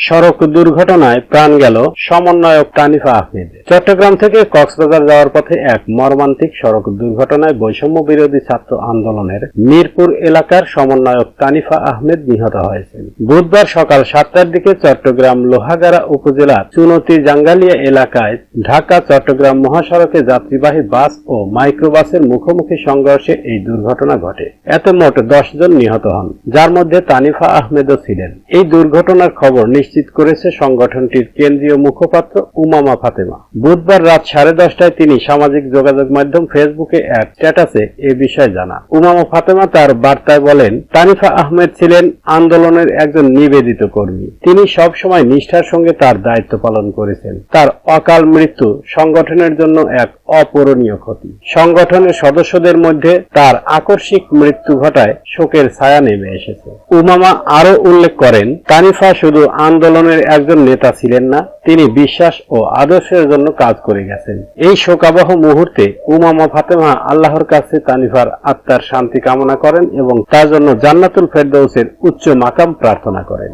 সড়ক দুর্ঘটনায় প্রাণ গেল সমন্বয়ক তানিফা আহমেদ। চট্টগ্রাম থেকে কক্সবাজার যাওয়ার পথে এক মর্মান্তিক সড়ক দুর্ঘটনায় বৈষম্য বিরোধী ছাত্র আন্দোলনের মিরপুর এলাকার সমন্বয়ক তানিফা আহমেদ নিহত হয়েছেন। বুধবার সকাল সাতটার দিকে চট্টগ্রাম লোহাগাড়া উপজেলার চুনতি জাঙ্গালিয়া এলাকায় ঢাকা চট্টগ্রাম মহাসড়কে যাত্রীবাহী বাস ও মাইক্রোবাসের মুখোমুখি সংঘর্ষে এই দুর্ঘটনা ঘটে। এতে মোট দশ জন নিহত হন, যার মধ্যে তানিফা আহমেদও ছিলেন। এই দুর্ঘটনার খবর নিশ্চিত করেছে সংগঠনটির কেন্দ্রীয় মুখপাত্র উমামা ফাতেমা। বুধবার রাত সাড়ে দশটায় তিনি সামাজিক যোগাযোগ মাধ্যম ফেসবুকে এক স্ট্যাটাসে এ বিষয়ে জানান। উমামা ফাতেমা তার বার্তায় বলেন, তানিফা আহমেদ ছিলেন আন্দোলনের একজন নিবেদিত কর্মী। তিনি সব সময় নিষ্ঠার সঙ্গে তার দায়িত্ব পালন করেছেন। তার অকাল মৃত্যু সংগঠনের জন্য এক অপূরণীয় ক্ষতি। সংগঠনের সদস্যদের মধ্যে তার আকস্মিক মৃত্যু ঘটায় শোকের ছায়া নেমে এসেছে। উমামা আরও উল্লেখ করেন, তানিফা শুধু আন্দোলনের একজন নেতা ছিলেন না, তিনি বিশ্বাস ও আদর্শের জন্য কাজ করে গেছেন। এই শোকাবহ মুহূর্তে উমামা ফাতেমা আল্লাহর কাছে তানিফার আত্মার শান্তি কামনা করেন এবং তার জন্য জান্নাতুল ফেরদৌসের উচ্চ মাকাম প্রার্থনা করেন।